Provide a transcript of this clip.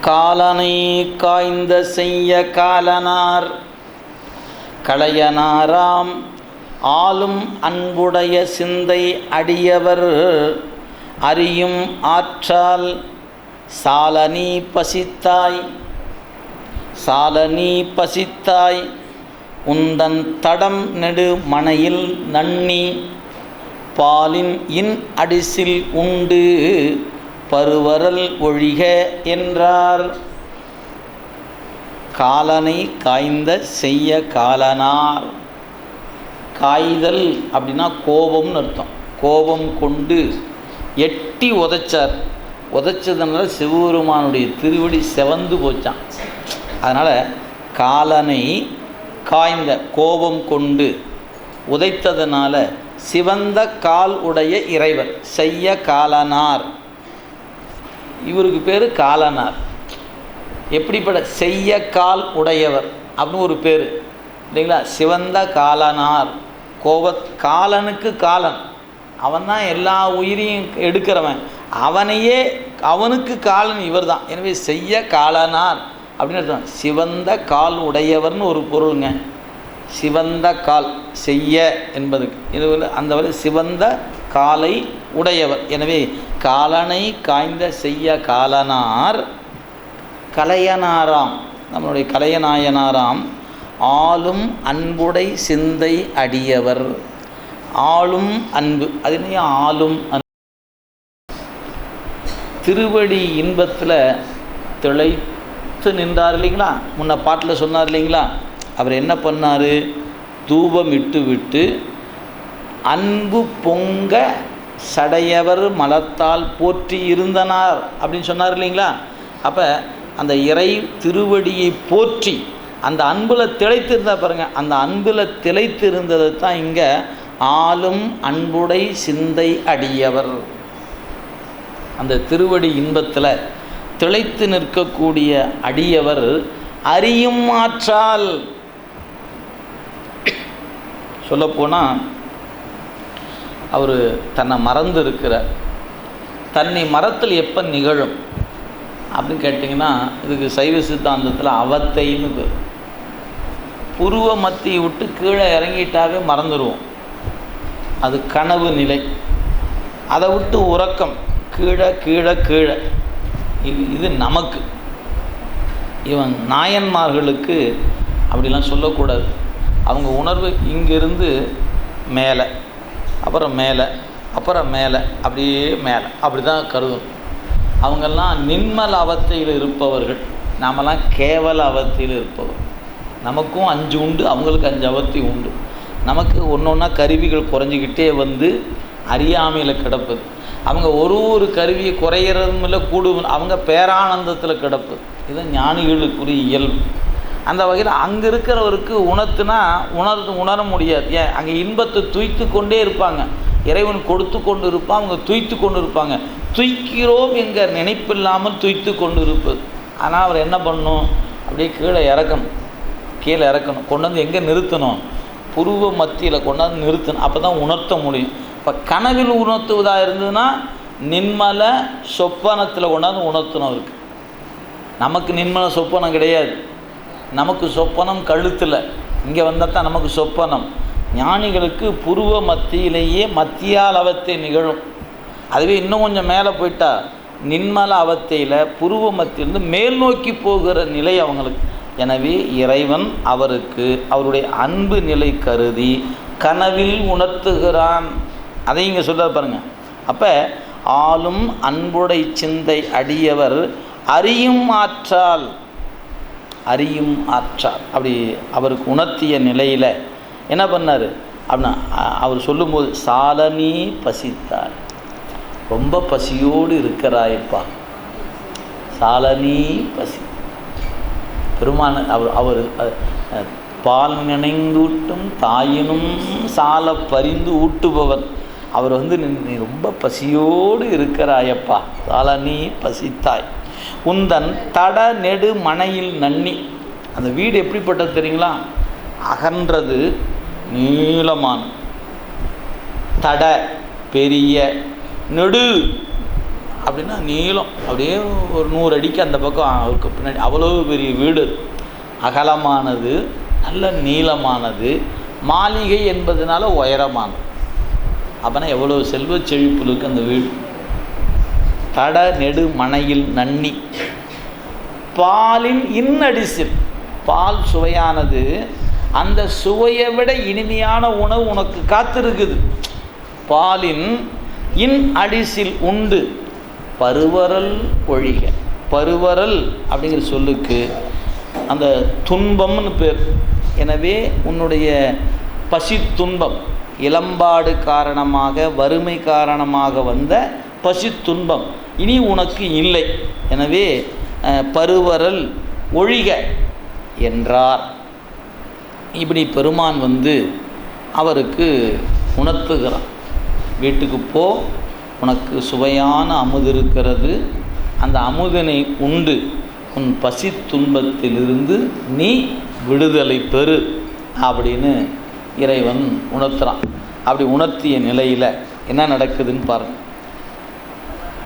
காலனை காய்ந்த செய்ய காலனார். களையனாராம் ஆளும் அன்புடைய சிந்தை அடியவர். அறியும் ஆற்றால் சாலனி பசித்தாய். சாலனி பசித்தாய். உந்தன் தடம் நெடு மனையில் நன்னி. பாலின் இன் அடிசில் உண்டு. பருவரல் ஒழிக என்றார். காலனை காய்ந்த செய்ய காலனார். காய்தல் அப்படின்னா கோபம்னு அர்த்தம். கோபம் கொண்டு எட்டி உதைச்சார். உதைச்சதுனால சிவபெருமானுடைய திருவடி செவந்து போச்சான் அதனால் காலனை காய்ந்த கோபம் கொண்டு உதைத்ததனால சிவந்த கால் உடைய இறைவர் செய்ய காலனார். இவருக்கு பேர் காலனார். எப்படிப்பட்ட செய்ய கால் உடையவர் அப்படின்னு ஒரு பேர். இல்லைங்களா? சிவந்த காலனார். கோப காலனுக்கு காலன். அவன் தான் எல்லா உயிரையும் எடுக்கிறவன். அவனையே அவனுக்கு காலன் இவர் தான் எனவே செய்ய காலனார் அப்படின்னு அர்த்தம். சிவந்த கால் உடையவர்னு ஒரு பொருளுங்க. சிவந்த கால் செய்ய என்பதுக்கு. இது அந்த வரை சிவந்த காலை உடையவர். எனவே காலனை காய்ந்த செய்ய காலனார் கலையனாராம். நம்மளுடைய கலையநாயனாராம் ஆளும் அன்புடை சிந்தை அடியவர். ஆளும் அன்பு அதுனே ஆளும் அன்பு. திருவடி இன்பத்தில் திளைத்து நின்றார் இல்லைங்களா? முன்ன பாட்டில் சொன்னார் இல்லைங்களா? அவர் என்ன பண்ணார்? தூபம் இட்டு விட்டு அன்பு பொங்க சடையவர் மலத்தால் போற்றி இருந்தனார் அப்படின்னு சொன்னார் இல்லைங்களா? அப்போ அந்த இறை திருவடியை போற்றி அந்த அன்பில் திளைத்திருந்தா பாருங்க அந்த அன்பில் திளைத்திருந்தது தான் இங்கே ஆளும் அன்புடை சிந்தை அடியவர். அந்த திருவடி இன்பத்தில் திளைத்து நிற்கக்கூடிய அடியவர் அறியும் ஆற்றால். சொல்லப்போனால் அவர் தன்னை மறந்து இருக்கிறார் தன்னை மரத்தில் எப்போ நிகழும்? அப்படின்னு கேட்டிங்கன்னா இதுக்கு சைவ சித்தாந்தத்தில் அவத்தைன்னு பேர். புருவ மத்தியை விட்டு கீழே இறங்கிட்டாவே மறந்துடுவோம் அது கனவு நிலை. அதை விட்டு உறக்கம். கீழே கீழே கீழே. இது இது நமக்கு. இவன் நாயன்மார்களுக்கு அப்படிலாம் சொல்லக்கூடாது. அவங்க உணர்வு இங்கிருந்து மேலே. அப்புறம் மேலே அப்புறம் மேலே அப்படியே மேலே. அப்படி தான் கருதும். அவங்கெல்லாம் நின்மல் அவத்தையில் இருப்பவர்கள். நாமெல்லாம் கேவல அவத்தையில் இருப்பவர். நமக்கும் அஞ்சு உண்டு அவங்களுக்கு அஞ்சு அவத்தி உண்டு. நமக்கு ஒன்று ஒன்றா கருவிகள் குறைஞ்சிக்கிட்டே வந்து அறியாமையில் கிடப்பது. அவங்க ஒரு ஒரு கருவியை குறையிறதும் இல்லை கூடும் அவங்க பேரானந்தத்தில் கிடப்பது. இது ஞானிகளுக்குரிய இயல்பு. அந்த வகையில் அங்கே இருக்கிறவருக்கு உணர்த்துனா உணர் உணர முடியாது. ஏன்? அங்கே இன்பத்தை துய்த்து கொண்டே இருப்பாங்க. இறைவன் கொடுத்து கொண்டு இருப்பான் அவங்க துய்த்து கொண்டு இருப்பாங்க. துய்க்கிறோம் என்கிற நினைப்பில்லாமல் துய்த்து கொண்டு இருப்பது. ஆனால் அவர் என்ன பண்ணணும் அப்படியே கீழே இறக்கணும். கீழே இறக்கணும். கொண்டு வந்து எங்கே நிறுத்தணும்? புருவ மத்தியில் கொண்டாந்து நிறுத்தணும். அப்போ தான் உணர்த்த முடியும். இப்போ கனவில் உணர்த்துவதாக இருந்ததுன்னா நின்மல சொப்பனத்தில் கொண்டாந்து உணர்த்தணும் அவருக்கு. நமக்கு நின்மல சொப்பனம் கிடையாது. நமக்கு சொப்பனம் கழுத்தில். இங்கே வந்தால் தான் நமக்கு சொப்பனம். ஞானிகளுக்கு புருவ மத்தியிலேயே மத்தியால் அவத்தை நிகழும். அதுவே இன்னும் கொஞ்சம் மேலே போயிட்டா நின்மல அவத்தையில் புருவ மத்தியிலிருந்து மேல் நோக்கி போகிற நிலை அவங்களுக்கு. எனவே இறைவன் அவருக்கு அவருடைய அன்பு நிலை கருதி கனவில் உணர்த்துகிறான். அதை இங்கே சொல்ல பாருங்க. அப்போ ஆளும் அன்புடை சிந்தை அடியவர் அறியும் ஆற்றால் அறியும் ஆற்றார் அப்படி அவருக்கு உணர்த்திய நிலையில் என்ன பண்ணார்? அப்படின்னா அவர் சொல்லும்போது சாலனி பசித்தார் ரொம்ப பசியோடு இருக்கிறாயப்பா. சாலனி பசி. பெருமான அவர் அவர் பால் நினைந்தூட்டும் தாயினும் சால பறிந்து ஊட்டுபவர். அவர் வந்து நீ ரொம்ப பசியோடு இருக்கிறாயப்பா. சாலனி பசித்தாய். உந்தன் தட நெடு மனையில் நன்னி. அந்த வீடு எப்படிப்பட்டது தெரியுங்களா? அகன்றது நீளமான. தட பெரிய நெடு. அப்படின்னா நீளம். அப்படியே ஒரு நூறு அடிக்கு அந்த பக்கம் அவருக்கு பின்னாடி. அவ்வளோ பெரிய வீடு. அகலமானது நல்ல நீளமானது. மாளிகை என்பதனால உயரமானது. அப்போனா எவ்வளோ செல்வ செழிப்புலுக்கு அந்த வீடு. தட நெடு மனையில் நன்னி. பாலின் இன்னடிசில் பால் சுவையானது அந்த சுவையை விட இனிமையான உணவு உனக்கு காத்திருக்குது. பாலின் இன் அடிசில் உண்டு. பருவரல் ஒழிக. பருவரல் அப்படிங்கிற சொல்லுக்கு அந்த துன்பம்னு பேர். எனவே உன்னுடைய பசி துன்பம் இளம்பாடு காரணமாக வறுமை காரணமாக வந்த பசி துன்பம் இனி உனக்கு இல்லை. எனவே பருவரல் ஒழிக என்றார். இப்படி பெருமான் வந்து அவருக்கு உணர்த்துகிறான் வீட்டுக்கு போ. உனக்கு சுவையான அமுது இருக்கிறது. அந்த அமுதனை உண்டு. உன் பசி துன்பத்திலிருந்து நீ விடுதலை பெறு அப்படின்னு இறைவன் உணர்த்துறான். அப்படி உணர்த்திய நிலையில் என்ன நடக்குதுன்னு பாருங்கள்